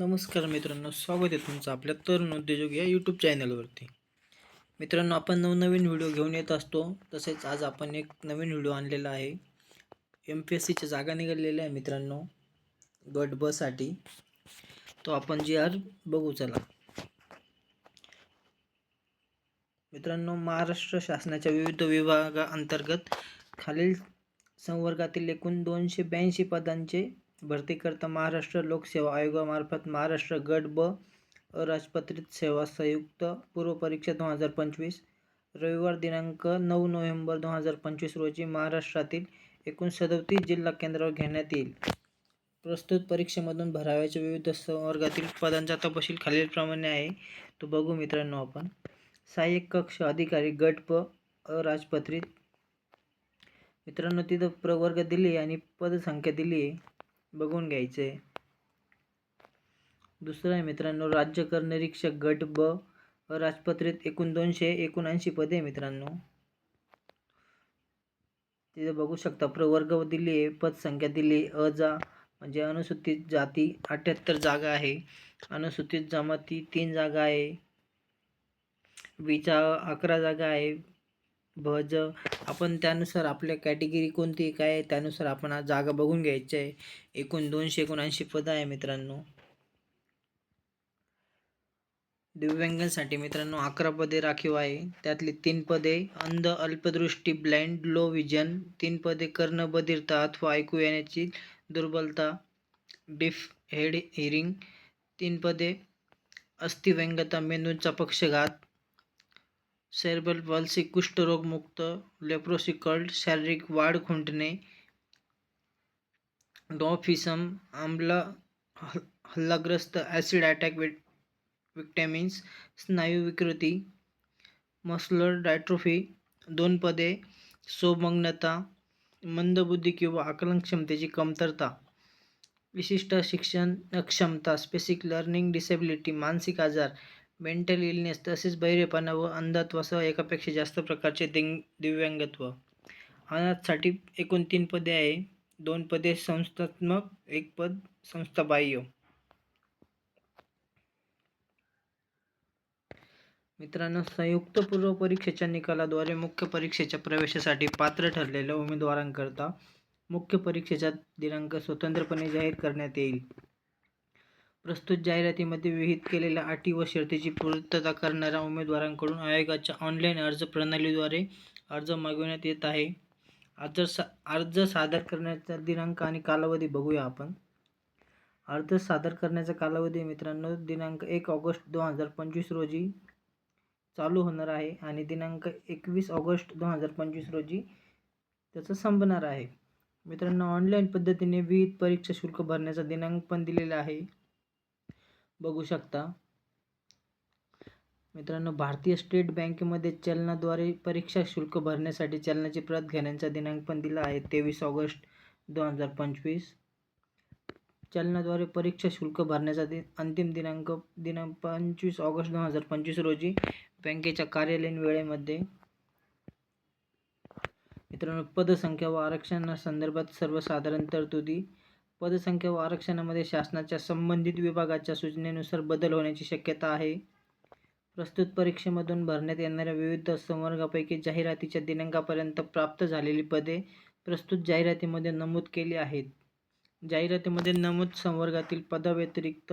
नमस्कार मित्रांनो स्वागत आहे तुमचं आपल्या तरुण उद्योजक या यूट्यूब चॅनलवरती मित्रांनो आपण नवनवीन व्हिडिओ घेऊन येत असतो. तसेच आज आपण एक नवीन व्हिडिओ आणलेला आहे. एम पी एस सीच्या जागा निघालेल्या आहे मित्रांनो गट बसाठी तो आपण जी आर बघू चला. मित्रांनो महाराष्ट्र शासनाच्या विविध विभागाअंतर्गत खालील संवर्गातील एकूण दोनशे ब्याऐंशी पदांचे भरतीकरता महाराष्ट्र लोकसेवा आयोगामार्फत महाराष्ट्र गट ब अराजपत्रित सेवा संयुक्त पूर्व परीक्षा दोन हजार पंचवीस. रविवार दिनांक नऊ नोव्हेंबर दोन हजार पंचवीस रोजी महाराष्ट्रातील एकूण सदोतीस जिल्हा केंद्रावर घेण्यात येईल. प्रस्तुत परीक्षेमधून भराव्याच्या विविध संवर्गातील पदांचा तपशील खालीलप्रमाणे आहे. तो बघू मित्रांनो आपण. सहाय्यक कक्ष अधिकारी गट प अराजपत्रित. मित्रांनो तिथं प्रवर्ग दिली आणि पदसंख्या दिली. आहे बघून घ्यायचं. आहे दुसरं आहे मित्रांनो राज्य कर निरीक्षक गट ब राजपत्रित एकूण दोनशे एकोणऐंशी पदे आहे मित्रांनो. तिथे बघू शकता प्रवर्ग दिली आहे पदसंख्या दिली आहे जा म्हणजे अनुसूचित जाती अठ्ठ्याहत्तर जागा आहे. अनुसूचित जमाती तीन जागा आहे. विचा अकरा जागा आहे. भज आपण त्यानुसार आपल्या कॅटेगरी कोणती काय आहे त्यानुसार आपण आज जागा बघून घ्यायची आहे. एकूण दोनशे एकोणऐंशी पदं आहे मित्रांनो. दिव्यांगांसाठी मित्रांनो अकरा पदे राखीव आहे. त्यातली तीन पदे अंध अल्पदृष्टी ब्लाइंड लो विजन तीन पदे कर्णबधिरता अथवा ऐकू येण्याची दुर्बलता डिफ हेड हिरिंग. तीन पदे अस्थिव्यंगता मेंदूंचा पक्षघात. सेरेब्रल पॉल्सी कुष्ठरोगमुक्त लेप्रोसिकल्ड शारीरिक वाढ खुंटणे डॉफिसम आम्ल हल्लाग्रस्त ॲसिड अटॅक विट विक्टॅमिन्स स्नायू विकृती मस्लर डायट्रोफी दोन पदे सोमग्नता मंदबुद्धी किंवा आकलन क्षमतेची कमतरता विशिष्ट शिक्षण अक्षमता स्पेसिक लर्निंग डिसेबिलिटी मानसिक आजार मेंटल इलनेस तसेच बहिरेपणा व अंधत्वासह एकापेक्षा जास्त प्रकारचे दिंग दिव्यांगत्व. अनाथसाठी एकूण तीन पदे आहे. दोन पदे संस्थात्मक एक पद संस्थाबाह्य. मित्रांनो संयुक्त पूर्व परीक्षेच्या निकालाद्वारे मुख्य परीक्षेच्या प्रवेशासाठी पात्र ठरलेल्या उमेदवारांकरता मुख्य परीक्षेचा दिनांक स्वतंत्रपणे जाहीर करण्यात येईल. प्रस्तुत जाहिरातीमध्ये विहित केलेल्या अटी व शर्तीची पूर्तता करणाऱ्या उमेदवारांकडून आयोगाच्या ऑनलाईन अर्ज प्रणालीद्वारे अर्ज मागविण्यात येत आहे. अर्ज सा अर्ज सादर करण्याचा दिनांक आणि कालावधी बघूया आपण. अर्ज सादर करण्याचा कालावधी मित्रांनो दिनांक एक ऑगस्ट दोन हजार पंचवीस रोजी चालू होणार आहे आणि दिनांक एकवीस ऑगस्ट दोन हजार पंचवीस रोजी त्याचं संपणार आहे. मित्रांनो ऑनलाईन पद्धतीने विविध परीक्षा शुल्क भरण्याचा दिनांक पण दिलेला आहे. बघू शकता. मित्रांनो भारतीय स्टेट बँकेमध्ये चलनाद्वारे परीक्षा शुल्क भरण्यासाठी चलनाची प्रत घेण्याचा दिनांक पण दिला आहे तेवीस ऑगस्ट दोन हजार पंचवीस. चलनाद्वारे परीक्षा शुल्क भरण्याचा दि अंतिम दिनांक दिनांक पंचवीस ऑगस्ट दोन हजार पंचवीस रोजी बँकेच्या कार्यालयीन वेळेमध्ये. मित्रांनो पदसंख्या व आरक्षणासंदर्भात सर्वसाधारण तरतुदी पदसंख्या व आरक्षणामध्ये शासनाच्या संबंधित विभागाच्या सूचनेनुसार बदल होण्याची शक्यता आहे. प्रस्तुत परीक्षेमधून भरण्यात येणाऱ्या विविध संवर्गापैकी जाहिरातीच्या दिनांकापर्यंत प्राप्त झालेली पदे प्रस्तुत जाहिरातीमध्ये नमूद केली आहेत. जाहिरातीमध्ये नमूद संवर्गातील पदाव्यतिरिक्त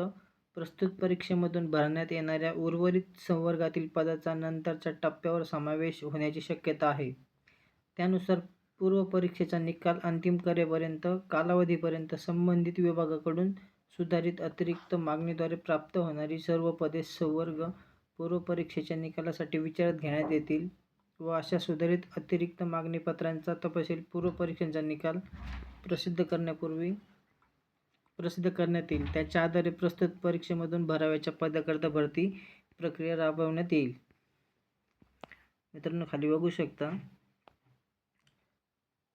प्रस्तुत परीक्षेमधून भरण्यात येणाऱ्या उर्वरित संवर्गातील पदाचा नंतरच्या टप्प्यावर समावेश होण्याची शक्यता आहे. त्यानुसार पूर्व परीक्षेचा निकाल अंतिम करेपर्यंत कालावधीपर्यंत संबंधित विभागाकडून सुधारित अतिरिक्त मागणीद्वारे प्राप्त होणारी सर्व पदे संवर्ग पूर्व परीक्षेच्या निकालासाठी विचारात घेण्यात येतील व अशा सुधारित अतिरिक्त मागणीपत्रांचा तपशील पूर्व परीक्षेचा निकाल प्रसिद्ध करण्यापूर्वी प्रसिद्ध करण्यात येईल. त्याच्या आधारे प्रस्तुत परीक्षेमधून भराव्याच्या पदाकरता भरती प्रक्रिया राबवण्यात येईल. मित्रांनो खाली बघू शकता.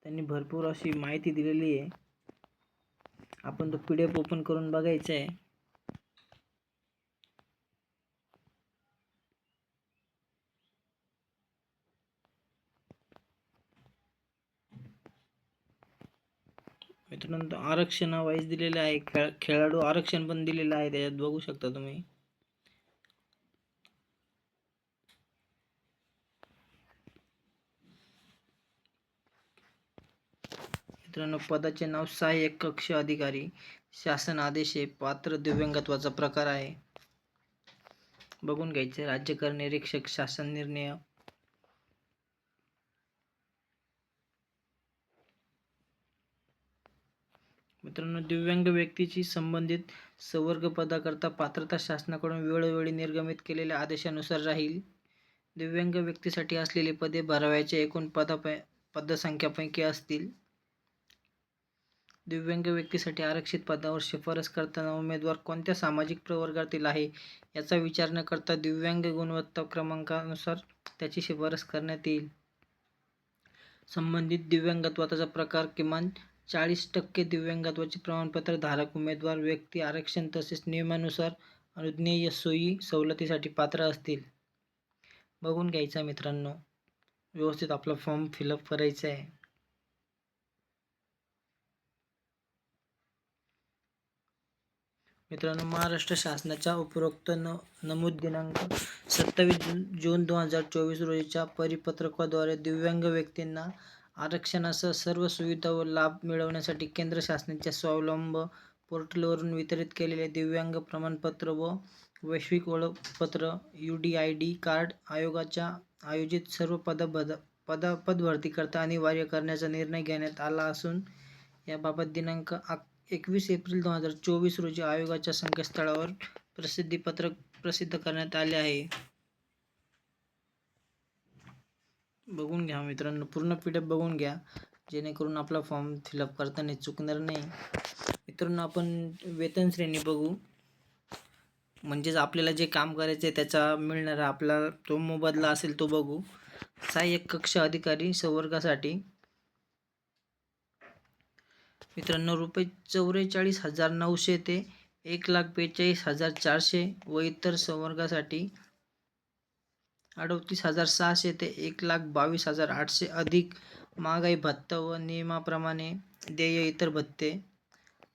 त्यांनी भरपूर अशी माहिती दिलेली आहे. आपण तो पी डी एफ ओपन करून बघायचा आहे. मित्रांनो आरक्षण वाईज दिलेलं आहे खेळ खेळाडू आरक्षण पण दिलेलं आहे त्याच्यात बघू शकता तुम्ही. मित्रांनो पदाचे नाव सहाय्यक कक्ष अधिकारी. शासन आदेश हे पात्र दिव्यांगत्वाचा प्रकार आहे. बघून घ्यायचे. राज्यकर निरीक्षक शासन निर्णय. मित्रांनो दिव्यांग व्यक्तीची संबंधित संवर्ग पदाकरता पात्रता शासनाकडून वेळोवेळी निर्गमित केलेल्या आदेशानुसार राहील. दिव्यांग व्यक्तीसाठी असलेली पदे भरावयाच्या एकूण पदाप पदसंख्यापैकी असतील. दिव्यांग व्यक्तीसाठी आरक्षित पदावर शिफारस करताना उमेदवार कोणत्या सामाजिक प्रवर्गातील आहे याचा विचार न करता दिव्यांग गुणवत्ता क्रमांकानुसार त्याची शिफारस करण्यात येईल. संबंधित दिव्यांगत्वाचा प्रकार किमान चाळीस टक्के दिव्यांगत्वाचे प्रमाणपत्र धारक उमेदवार व्यक्ती आरक्षण तसेच नियमानुसार अनुज्ञेय सोयी सवलतीसाठी पात्र असतील. बघून घ्यायचा मित्रांनो. व्यवस्थित आपला फॉर्म फिलअप करायचा आहे मित्रांनो महाराष्ट्र शासनाच्या उपरोक्त न नमूद दिनांक सत्तावीस जून जून दोन हजार चोवीस रोजीच्या परिपत्रकाद्वारे दिव्यांग व्यक्तींना आरक्षणासह सर्व सुविधा व लाभ मिळवण्यासाठी केंद्र शासनाच्या स्वावलंब पोर्टलवरून वितरित केलेले दिव्यांग प्रमाणपत्र व वैश्विक ओळखपत्र U D I D card आयोगाच्या आयोजित सर्व पदभद पदा पदभरतीकरता अनिवार्य करण्याचा निर्णय घेण्यात आला असून याबाबत दिनांक अक एकवीस एप्रिल दोन हजार चोवीस रोजी आयोगाच्या संकेतस्थळावर प्रसिद्धीपत्रक प्रसिद्ध करण्यात आले आहे. बघून घ्या मित्रांनो पूर्ण पी डी एफ बघून घ्या. जेणेकरून आपला फॉर्म फिलअप करताना चुकणार नाही. मित्रांनो आपण वेतन श्रेणी बघू. म्हणजेच आपल्याला जे काम करायचं आहे त्याचा मिळणारा आपला तो मोबदला असेल तो बघू. सहाय्यक कक्ष अधिकारी संवर्गासाठी मित्रांनो रुपये चौवेचाळीस हजार नऊशे ते एक लाख बेचाळीस हजार चारशे व इतर संवर्गासाठी अडतीस हजार सहाशे ते एक लाख बावीस हजार आठशे अधिक महागाई भत्ता व नियमाप्रमाणे देय इतर भत्ते.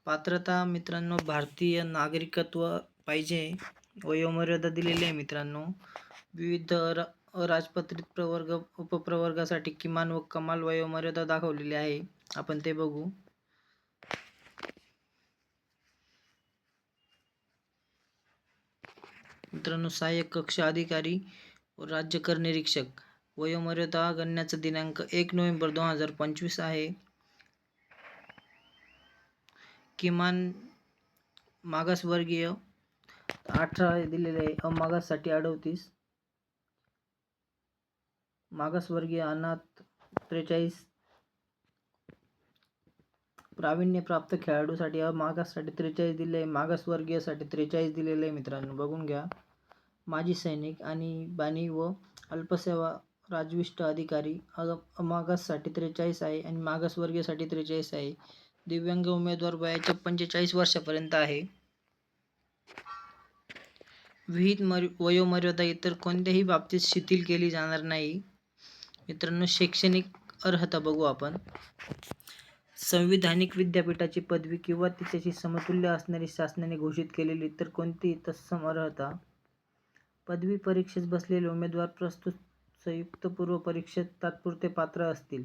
पात्रता मित्रांनो भारतीय नागरिकत्व पाहिजे वयोमर्यादा दिलेली आहे मित्रांनो. विविध अरा अराजपत्रित प्रवर्ग उपप्रवर्गासाठी किमान व कमाल वयोमर्यादा दाखवलेली आहे. आपण ते बघू. मित्रांनो सहाय्यक कक्ष अधिकारी व राज्य कर निरीक्षक. वयोमर्यादा गणण्याचा दिनांक एक नोव्हेंबर दोन हजार पंचवीस आहे. किमान मागासवर्गीय अठरा दिलेले आहे. अमागाससाठी अडतीस. मागासवर्गीय अनाथ त्रेचाळीस. प्रावीण्यप्राप्त खेळाडूसाठी मागाससाठी त्रेचाळीस दिले आहे मागासवर्गीयसाठी त्रेचाळीस दिलेले आहे मित्रांनो बघून घ्या. माजी सैनिक आणि बाणी व अल्पसेवा राजविष्ट अधिकारी अ मागाससाठी त्रेचाळीस आहे आणि मागासवर्गीयसाठी त्रेचाळीस आहे. दिव्यांग उमेदवार वयाच्या पंचेचाळीस वर्षापर्यंत आहे. विहित मर वयोमर्यादा इतर कोणत्याही बाबतीत शिथिल केली जाणार नाही. मित्रांनो शैक्षणिक अर्हता बघू आपण. संविधानिक विद्यापीठाची पदवी किंवा तिच्याशी समतुल्य असणारी शासनाने घोषित केलेली तर कोणतीही तत्सम अर्हता? पदवी परीक्षेस बसलेले उमेदवार प्रस्तुत संयुक्त पूर्व परीक्षेत तात्पुरते पात्र असतील.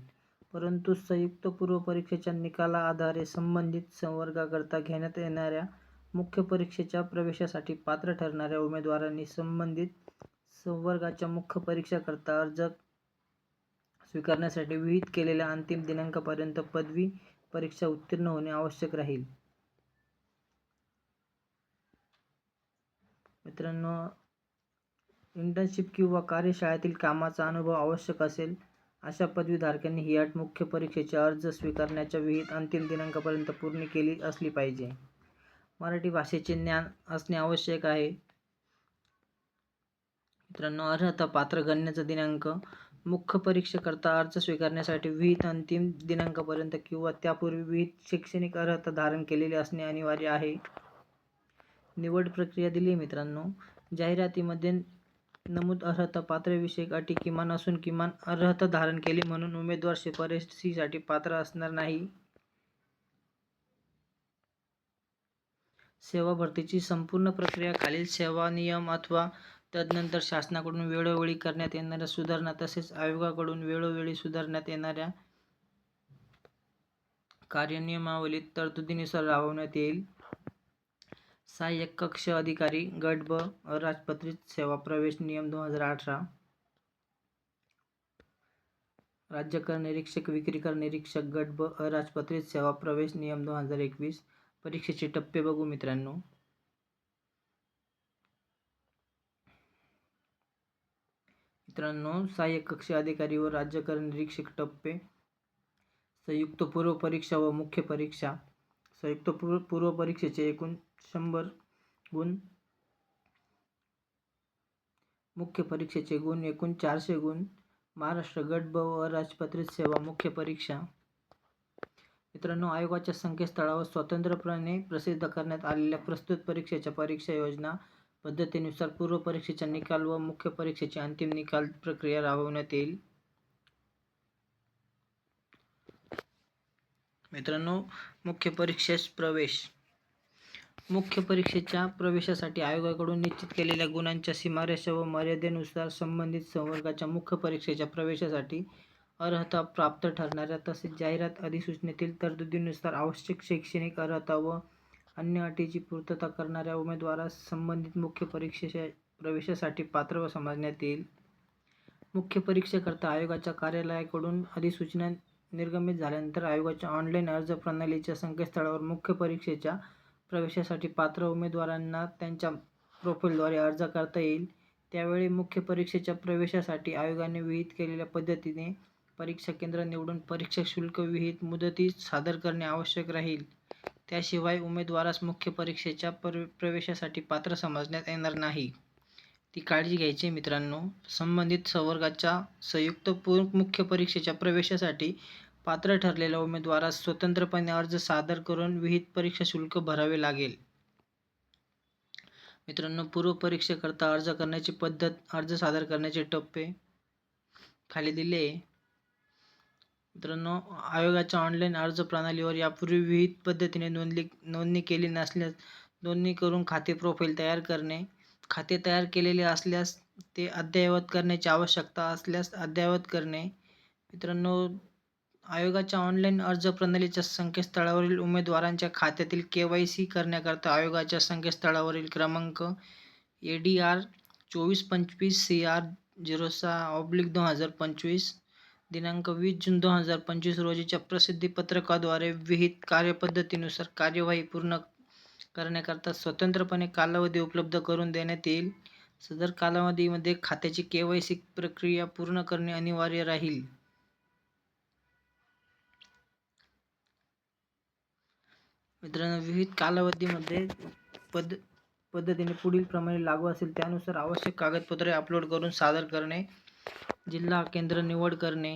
परंतु संयुक्त पूर्व परीक्षेच्या निकाला आधारे संबंधित संवर्गाकरता घेण्यात येणाऱ्या मुख्य परीक्षेच्या प्रवेशासाठी पात्र ठरणाऱ्या उमेदवारांनी संबंधित संवर्गाच्या मुख्य परीक्षाकरता अर्ज स्वीकारण्यासाठी विहित केलेल्या अंतिम दिनांकापर्यंत पदवी परीक्षा उत्तीर्ण होणे आवश्यक राहील. मित्रांनो इंटर्नशिप किंवा कार्यशाळेतील कामाचा अनुभव आवश्यक असेल अशा पदवीधारकांनी ही अट मुख्य परीक्षेचे अर्ज स्वीकारण्याच्या विहित अंतिम दिनांकापर्यंत पूर्ण केली असली पाहिजे. मराठी भाषेचे ज्ञान असणे आवश्यक आहे. मित्रांनो अर्हता पात्र गणण्याचा दिनांक मुख्य परीक्षेकरता अर्ज स्वीकारण्यासाठी विहित अंतिम दिनांकापर्यंत किंवा त्यापूर्वी विहित शैक्षणिक अर्हता धारण केलेली असणे अनिवार्य आहे. निवड प्रक्रिया दिली मित्रांनो. जाहिरातीमध्ये नमूद अर्हता पात्रविषयक अटी किमान असून किमान अर्हता धारण केली म्हणून उमेदवार शिफारसीसाठी पात्र असणार नाही. सेवा भरतीची संपूर्ण प्रक्रिया खालील सेवा नियम अथवा तदनंतर शासनाकडून वेळोवेळी करण्यात येणाऱ्या सुधारणा तसेच आयोगाकडून वेळोवेळी सुधारण्यात येणाऱ्या कार्यनियमावलीत तरतुदीनुसार राबवण्यात येईल. सहाय्यक कक्ष अधिकारी गट ब अराजपत्रित सेवा प्रवेश नियम दोन हजार अठरा. राज्य कर निरीक्षक विक्री कर निरीक्षक गट ब अराजपत्रित सेवा प्रवेश नियम दोन हजार एकवीस. परीक्षेचे टप्पे बघू मित्रांनो. मित्रांनो सहाय्यक कक्ष अधिकारी व राज्य कर निरीक्षक टप्पे संयुक्त पूर्व परीक्षा व मुख्य परीक्षा. संयुक्त पूर्व पूर्व परीक्षेचे एकूण शंभर गुण मुख्य परीक्षेचे गुण एकूण चारशे गुण महाराष्ट्र गट ब व राजपत्रित सेवा मुख्य परीक्षा. मित्रांनो आयोगाच्या संकेतस्थळावर स्वतंत्रपणे प्रसिद्ध करण्यात आलेल्या प्रस्तुत परीक्षेच्या परीक्षा योजना पद्धतीनुसार पूर्व परीक्षेचा निकाल व मुख्य परीक्षेची अंतिम निकाल प्रक्रिया राबवण्यात येईल. मित्रांनो मुख्य परीक्षेस प्रवेश. मुख्य परीक्षेच्या प्रवेशासाठी आयोगाकडून निश्चित केलेल्या गुणांच्या सीमारेषा व मर्यादेनुसार संबंधित संवर्गाच्या मुख्य परीक्षेच्या प्रवेशासाठी अर्हता प्राप्त ठरणाऱ्या तसेच जाहिरात अधिसूचनेतील तरतुदीनुसार आवश्यक शैक्षणिक अर्हता व अन्य अटीची पूर्तता करणाऱ्या उमेदवारास संबंधित मुख्य परीक्षेच्या प्रवेशासाठी पात्र समजण्यात येईल. मुख्य परीक्षेकरता आयोगाच्या कार्यालयाकडून अधिसूचना निर्गमित झाल्यानंतर आयोगाच्या ऑनलाईन अर्ज प्रणालीच्या संकेतस्थळावर मुख्य परीक्षेच्या प्रवेशासाठी पात्र उमेदवारांना त्यांच्या प्रोफाईलद्वारे अर्ज करता येईल. त्यावेळी मुख्य परीक्षेच्या प्रवेशासाठी आयोगाने विहित केलेल्या पद्धतीने परीक्षा केंद्र निवडून परीक्षा शुल्क विहित मुदतीत सादर करणे आवश्यक राहील. त्याशिवाय उमेदवारास मुख्य परीक्षेच्या पर प्रवेशासाठी पात्र समजण्यात येणार नाही. ती काळजी घ्यायची मित्रांनो. संबंधित संवर्गाच्या संयुक्त पूर्व मुख्य परीक्षेच्या प्रवेशासाठी पात्र ठरलेल्या उमेदवारास स्वतंत्रपणे अर्ज सादर करून विहित परीक्षा शुल्क भरावे लागेल. मित्रांनो पूर्व परीक्षेकरता अर्ज करण्याची पद्धत अर्ज सादर करण्याचे टप्पे खाली दिले. मित्रांनो आयोगाच्या ऑनलाईन अर्ज प्रणालीवर यापूर्वी विहित पद्धतीने नोंदणी नोंदणी केली नसल्यास नोंदणी करून खाते प्रोफाईल तयार करणे खाते तयार केलेले असल्यास ते अद्ययावत करण्याची आवश्यकता असल्यास अद्ययावत करणे. मित्रांनो आयोगाच्या ऑनलाईन अर्ज प्रणालीच्या संकेतस्थळावरील उमेदवारांच्या खात्यातील के वाय सी करण्याकरता आयोगाच्या संकेतस्थळावरील क्रमांक ए डी आर चोवीस पंचवीस सी आर झिरो सहा ऑब्लिक दोन हजार पंचवीस दिनांक वीस जून दोन हजार पंचवीस रोजीच्या प्रसिद्धीपत्रकाद्वारे विहित कार्यपद्धतीनुसार कार्यवाही पूर्ण करण्याकरता स्वतंत्रपणे कालावधी उपलब्ध करून देण्यात येईल. सदर कालावधीमध्ये खात्याची के वाय सी प्रक्रिया पूर्ण करणे अनिवार्य राहील. मित्रांनो विविध कालावधीमध्ये पद पद्धतीने पुढील प्रमाणे लागू असेल त्यानुसार आवश्यक कागदपत्रे अपलोड करून सादर करणे. जिल्हा केंद्र निवड करणे.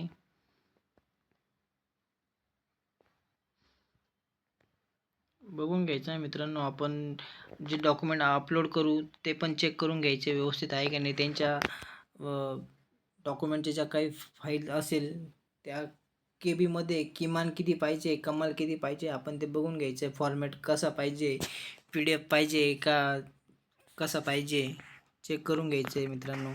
बघून घ्यायचं आहे मित्रांनो आपण जे डॉक्युमेंट अपलोड करू ते पण चेक करून घ्यायचे व्यवस्थित आहे का नाही. त्यांच्या डॉक्युमेंटच्या ज्या काही फाईल असेल त्या के बीमध्ये किमान किती पाहिजे कमाल किती पाहिजे आपण ते बघून घ्यायचं आहे. फॉर्मॅट कसा पाहिजे पी डी एफ पाहिजे का कसा पाहिजे चेक करून घ्यायचं आहे मित्रांनो.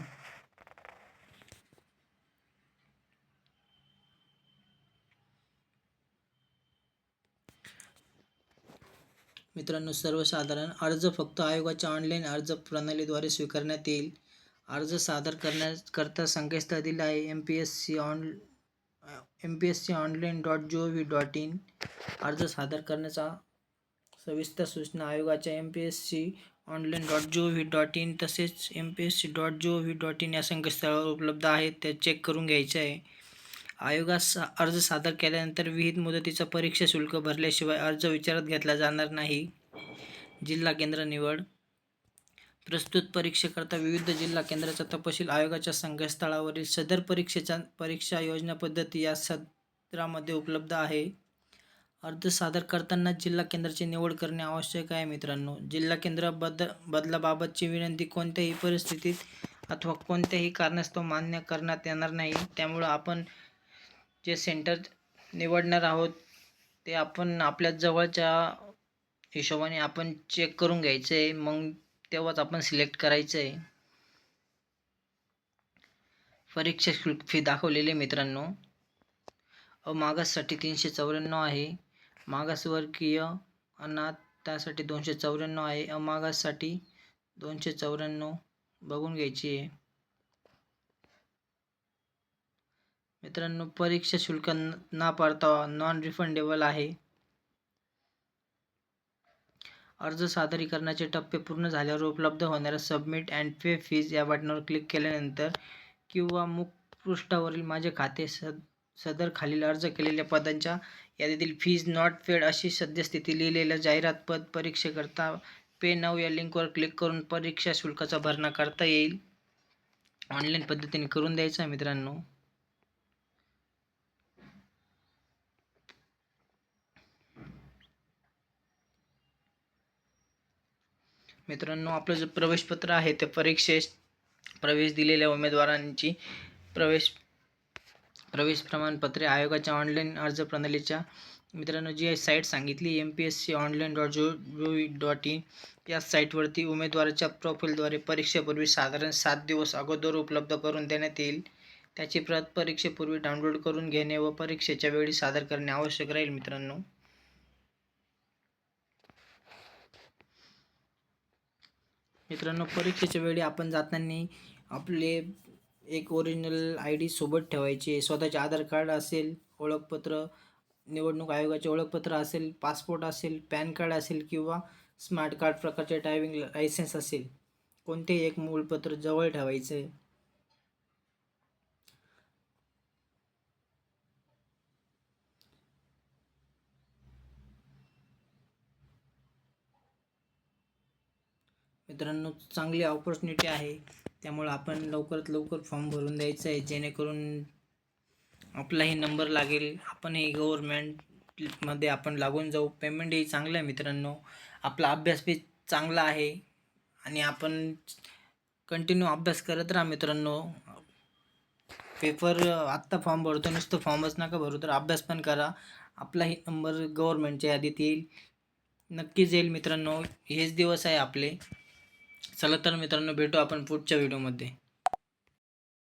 मित्रांनो सर्वसाधारण अर्ज फक्त आयोगाच्या ऑनलाईन अर्ज प्रणालीद्वारे स्वीकारण्यात येईल. अर्ज सादर करण्याकरता संकेतस्थळ दिलं आहे. M P S C on M P S C online dot G O V dot in अर्ज सादर करण्याचा सविस्तर सूचना आयोगाच्या M P S C online dot G O V dot in तसेच M P S C dot G O V dot in या संकेतस्थळावर उपलब्ध आहेत. त्या चेक करून घ्यायचे आहे. आयोगास अर्ज सादर केल्यानंतर विहित मुदतीचा परीक्षा शुल्क भरल्याशिवाय अर्ज विचारात घेतला जाणार नाही. जिल्हा केंद्र निवड. प्रस्तुत परीक्षेकरता विविध जिल्हा केंद्राचा तपशील आयोगाच्या संकेतस्थळावरील सदर परीक्षेच्या परीक्षा योजना पद्धती या सत्रामध्ये उपलब्ध आहे. अर्ज सादर करताना जिल्हा केंद्राची निवड करणे आवश्यक आहे मित्रांनो. जिल्हा केंद्र बद बदलाबाबतची विनंती कोणत्याही परिस्थितीत अथवा कोणत्याही कारणास्तव मान्य करण्यात येणार नाही. त्यामुळं आपण जे सेंटर निवडणार आहोत ते आपण आपल्या जवळच्या हिशोबाने आपण चेक करून घ्यायचं. आहे मग तेव्हाच आपण सिलेक्ट करायचं. आहे परीक्षा शुल्क फी दाखवलेली आहे मित्रांनो. मागाससाठी तीनशे चौऱ्याण्णव आहे. मागासवर्गीय अनाथ त्यासाठी दोनशे चौऱ्याण्णव आहे. अमागाससाठी दोनशे चौऱ्याण्णव बघून घ्यायची आहे. मित्रांनो परीक्षा शुल्क न ना पाडता नॉन रिफंडेबल आहे. अर्ज सादरीकरणाचे टप्पे पूर्ण झाल्यावर उपलब्ध होणाऱ्या सबमिट अँड पे फीज या बटनावर क्लिक केल्यानंतर किंवा मुखपृष्ठावरील माझे खाते सद सदर खालील अर्ज केलेल्या पदांच्या यादीतील फीज नॉट पेड अशी सद्यस्थिती लिहिलेलं जाहिरात पद परीक्षेकरता पे नाव या लिंकवर क्लिक करून परीक्षा शुल्काचा भरणा करता येईल. ऑनलाईन पद्धतीने करून द्यायचा मित्रांनो. मित्रांनो आपलं जे प्रवेशपत्र आहे ते परीक्षेस प्रवेश दिलेल्या उमेदवारांची प्रवेश प्रवेश प्रमाणपत्रे आयोगाच्या ऑनलाईन अर्ज प्रणालीच्या मित्रांनो जी साईट सांगितली M P S C online dot जो जी डॉट इन या साईटवरती उमेदवाराच्या प्रोफाईलद्वारे परीक्षेपूर्वी साधारण सात दिवस अगोदर उपलब्ध करून देण्यात येईल. त्याची प्रत परीक्षेपूर्वी डाउनलोड करून घेणे व परीक्षेच्या वेळी सादर करणे आवश्यक राहील मित्रांनो. मित्रांनो परीक्षेच्या वेळी आपण जाताना आपले एक ओरिजिनल आय डी सोबत ठेवायचे. स्वतःचे आधार कार्ड असेल ओळखपत्र निवडणूक आयोगाचे ओळखपत्र असेल पासपोर्ट असेल पॅन कार्ड असेल किंवा स्मार्ट कार्ड प्रकारचे ड्रायव्हिंग लायसन्स असेल कोणतेही एक मूलपत्र जवळ ठेवायचं. मित्रांनो चांगली ऑपॉर्च्युनिटी आहे. त्यामुळं आपण लवकरात लवकर फॉर्म भरून द्यायचं आहे. जेणेकरून आपलाही नंबर लागेल. आपणही गव्हर्मेंटमध्ये आपण लागून जाऊ. पेमेंटही चांगलं आहे मित्रांनो. आपला अभ्यास बी चांगला आहे. आणि आपण कंटिन्यू अभ्यास करत राहा मित्रांनो. पेपर आत्ता फॉर्म भरतो. नुसतं फॉर्मच नका भरू. तर अभ्यास पण करा. आपलाही नंबर गव्हर्मेंटच्या यादीत येईल. नक्कीच येईल मित्रांनो. हेच दिवस आहे आपले. चला तर मित्रांनो भेटू आपण पुढच्या व्हिडिओमध्ये